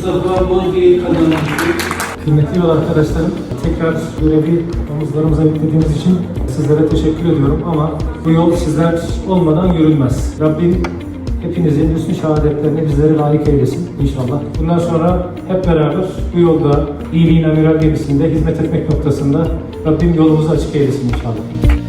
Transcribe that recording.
yolumuz değil kazanımız. Kıymetli yol arkadaşlarım, tekrar görevi omuzlarımıza yüklediğiniz için sizlere teşekkür ediyorum ama bu yol sizler olmadan yürünmez. Rabbim hepinizin üstün şehadetlerini bizleri layık eylesin inşallah. Bundan sonra hep beraber bu yolda iyiliğin amiral gemisinde hizmet etmek noktasında Rabbim yolumuzu açık eylesin inşallah.